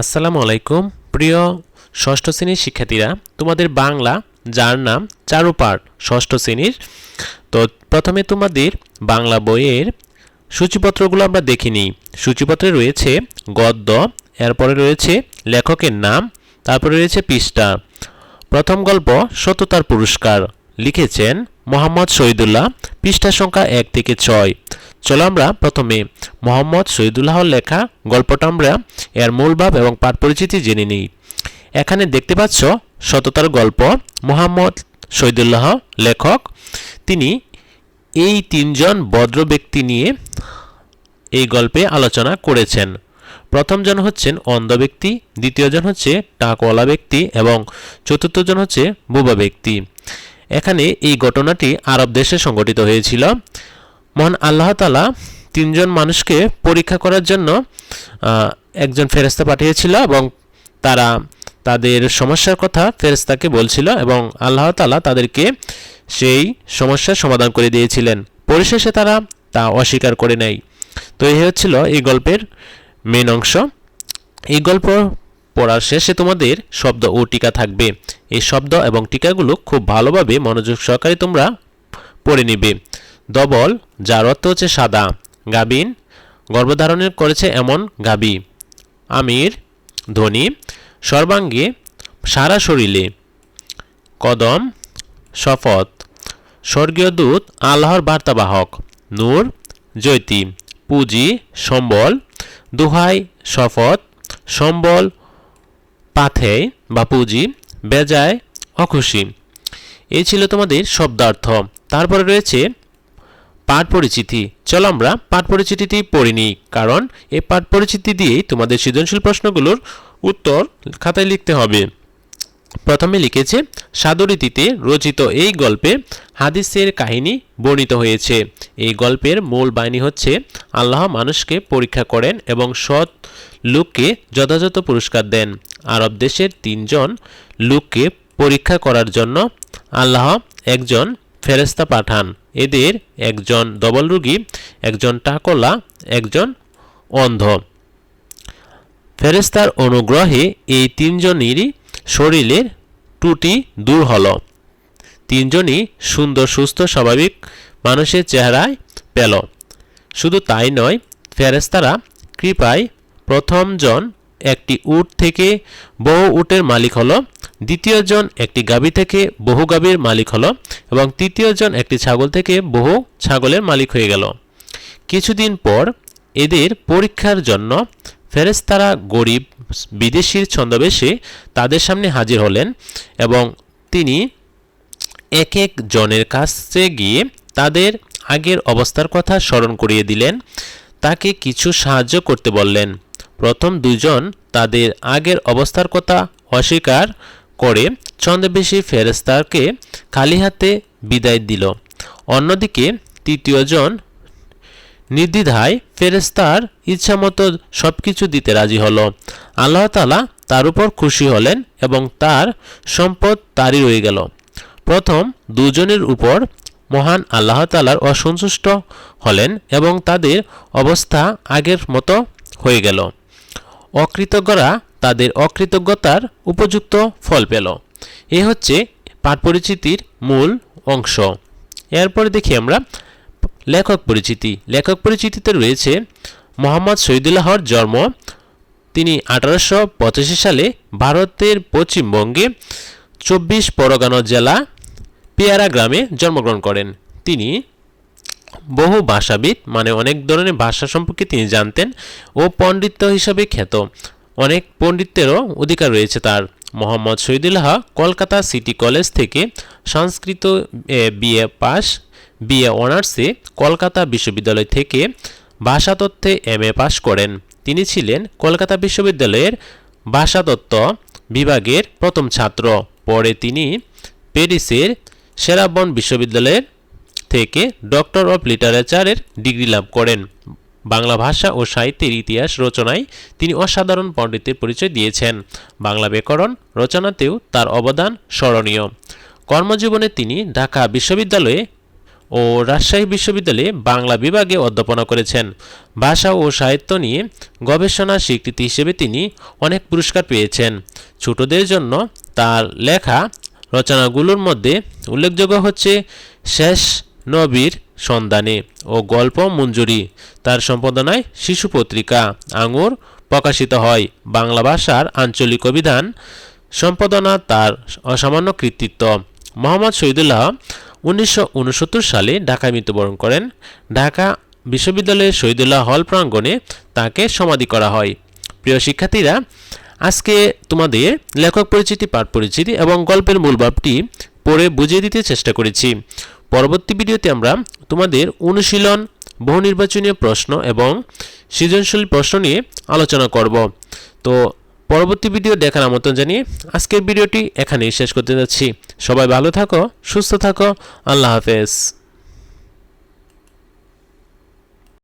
আসসালামু আলাইকুম। প্রিয় ষষ্ঠ শ্রেণির শিক্ষার্থীরা, তোমাদের বাংলা, যার নাম চারুপাঠ ষষ্ঠ শ্রেণির, তো প্রথমে তোমাদের বাংলা বইয়ের সূচিপত্রগুলো আমরা দেখে নিই। সূচিপত্রে রয়েছে গদ্য, এরপরে রয়েছে লেখকের নাম, তারপরে রয়েছে পৃষ্ঠা। প্রথম গল্প, সততার পুরস্কার। লিখেছেন মোহাম্মদ শহীদুল্লাহ, পৃষ্ঠা সংখ্যা এক থেকে ছয়। চলো আমরা প্রথমে মোহাম্মদ শহীদুল্লাহর লেখা গল্পটা আমরা এর মূল ভাব এবং পাঠ পরিচিতি জেনে নিই। এখানে দেখতে পাচ্ছ সততার গল্প মোহাম্মদ শহীদুল্লাহ লেখক। তিনি এই তিনজন ভদ্র ব্যক্তি নিয়ে এই গল্পে আলোচনা করেছেন। প্রথমজন হচ্ছেন অন্ধ ব্যক্তি দ্বিতীয়জন হচ্ছে টাকওয়ালা ব্যক্তি এবং চতুর্থজন হচ্ছে বুবা ব্যক্তি। এখানে এই ঘটনাটি আরব দেশে সংঘটিত হয়েছিল। মহান আল্লাহ তালা তিনজন মানুষকে পরীক্ষা করার জন্য একজন ফেরেস্তা পাঠিয়েছিল এবং তারা তাদের সমস্যার কথা ফেরেস্তাকে বলছিল এবং আল্লাহ তালা তাদেরকে সেই সমস্যার সমাধান করে দিয়েছিলেন। পরিশেষে তারা তা অস্বীকার করে নেয়। তো এই হচ্ছিল এই গল্পের মেন অংশ। এই গল্প পড়ার শেষে তোমাদের শব্দ ও টিকা থাকবে। এই শব্দ এবং টিকাগুলো খুব ভালোভাবে মনোযোগ সহকারে তোমরা পড়ে নিবে। ডবল যার অর্থ হচ্ছে সাদা। গাবিন, গর্ভধারণের করেছে এমন গাবি। আমির, ধনী, সর্বাঙ্গে, সারা শরীরে। কদম শপথ স্বর্গীয় দূত, আল্লাহর বার্তাবাহক। নূর, জ্যোতি। পুঁজি, সম্বল। দুহাই শপথ সম্বল, পাথে বা পুঁজি, বেজায়, অখুশি। এই ছিল তোমাদের শব্দার্থ। তারপরে রয়েছে পাঠ পরিচিতি। চলো আমরা পাঠ পরিচিতিটি পড়ে নিই, কারণ এই পাঠ পরিচিতি দিয়েই তোমাদের সৃজনশীল প্রশ্নগুলোর উত্তর খাতায় লিখতে হবে। প্রথমে লিখেছে, সাদরীতিতে রচিত এই গল্পে হাদিসের কাহিনী বর্ণিত হয়েছে। এই গল্পের মূল বাহিনী হচ্ছে, আল্লাহ মানুষকে পরীক্ষা করেন এবং সৎ লোককে যথাযথ পুরস্কার দেন। আরব দেশের তিনজন লোককে পরীক্ষা করার জন্য আল্লাহ একজন ফেরেস্তা পাঠান। এদের একজন ডবল রুগী, একজন টাকলা, একজন অন্ধ। ফেরেস্তার অনুগ্রহে এই তিনজনেরই শরীরের ত্রুটি দূর হল। তিনজনই সুন্দর, সুস্থ, স্বাভাবিক মানুষের চেহারায় পেল। শুধু তাই নয় ফেরেস্তারা কৃপায় প্রথমজন একটি উট থেকে বহু উটের মালিক হলো দ্বিতীয়জন একটি গাভী থেকে বহু গাভীর মালিক হলো এবং তৃতীয়জন একটি ছাগল থেকে বহু ছাগলের মালিক হয়ে গেল। কিছুদিন পর এদের পরীক্ষার জন্য ফেরেস্তারা গরিব, বিদেশির ছন্দবেশে তাদের সামনে হাজির হলেন এবং তিনি এক এক জনের কাছে গিয়ে তাদের আগের অবস্থার কথা স্মরণ করিয়ে দিলেন। তাকে কিছু সাহায্য করতে বললেন। প্রথম দুজন তাদের আগের অবস্থার কথা অস্বীকার করে ছন্দবেশী ফেরেস্তারকে খালি হাতে বিদায় দিল। অন্যদিকে তৃতীয়জন নির্দ্বিধায় ফেরেস্তার ইচ্ছামতো সব কিছু দিতে রাজি হল। আল্লাহ তালা তার উপর খুশি হলেন এবং তার সম্পদ তারই রয়ে গেল। প্রথম দুজনের উপর মহান আল্লাহ তালার অসন্তুষ্ট হলেন এবং তাদের অবস্থা আগের মতো হয়ে গেল। অকৃতজ্ঞরা তাদের অকৃতজ্ঞতার উপযুক্ত ফল পেল। এ হচ্ছে পাঠ পরিচিতির মূল অংশ। এরপরে দেখি আমরা লেখক পরিচিতি। লেখক পরিচিতিতে রয়েছে মোহাম্মদ শহীদুল্লাহর জন্ম, তিনি আঠারোশো পঁচাশি সালে ভারতের পশ্চিমবঙ্গে চব্বিশ পরগনা জেলা পেয়ারা গ্রামে জন্মগ্রহণ করেন। তিনি বহু ভাষাবিদ মানে অনেক ধরনের ভাষা সম্পর্কে তিনি জানতেন ও পণ্ডিত হিসাবে খ্যাত। অনেক পণ্ডিতেরও অধিকার রয়েছে তার। মোহাম্মদ শহীদুল্লাহ কলকাতা সিটি কলেজ থেকে সংস্কৃত বিএ পাস, বিএ অনার্সে কলকাতা বিশ্ববিদ্যালয় থেকে ভাষাতত্ত্বে এম এ পাশ করেন। তিনি ছিলেন কলকাতা বিশ্ববিদ্যালয়ের ভাষাতত্ত্ব বিভাগের প্রথম ছাত্র। পরে তিনি প্যারিসের সেরাবন বিশ্ববিদ্যালয়ের থেকে ডক্টর অফ লিটারেচারের ডিগ্রি লাভ করেন। বাংলা ভাষা ও সাহিত্যের ইতিহাস রচনায় তিনি অসাধারণ পণ্ডিতের পরিচয় দিয়েছেন। বাংলা ব্যাকরণ রচনাতেও তার অবদান স্মরণীয়। কর্মজীবনে তিনি ঢাকা বিশ্ববিদ্যালয়ে ও রাজশাহী বিশ্ববিদ্যালয়ে বাংলা বিভাগে অধ্যাপনা করেছেন। ভাষা ও সাহিত্য নিয়ে গবেষণা স্বীকৃতি হিসেবে তিনি অনেক পুরস্কার পেয়েছেন। ছোটদের জন্য তার লেখা রচনাগুলোর মধ্যে উল্লেখযোগ্য হচ্ছে শেষ নবীর সন্ধানে ও গল্প মঞ্জুরি। তার সম্পাদনায় শিশু পত্রিকা, আঙুর প্রকাশিত হয়। বাংলা ভাষার আঞ্চলিক অভিধান। সম্পাদনা তার অসামান্য কৃতিত্ব। মোহাম্মদ শহীদুল্লাহ উনিশশো উনসত্তর সালে ঢাকায় মৃত্যুবরণ করেন। ঢাকা বিশ্ববিদ্যালয়ের শহীদুল্লাহ হল প্রাঙ্গণে তাকে সমাধি করা হয়। প্রিয় শিক্ষার্থীরা, আজকে তোমাদের লেখক পরিচিতি, পাঠ পরিচিতি এবং গল্পের মূল ভাবটি পড়ে বুঝিয়ে দিতে চেষ্টা করেছি। পরবর্তী ভিডিওতে আমরা তোমাদের অনুশীলন, বহু নির্বাচনীয় প্রশ্ন এবং সৃজনশীল প্রশ্ন নিয়ে আলোচনা করব। তো পরবর্তী ভিডিও দেখার আমন্ত্রণ জানিয়ে আজকের ভিডিওটি এখানেই শেষ করতে যাচ্ছি। সবাই ভালো থাকো, সুস্থ থাকো, আল্লাহ হাফেজ।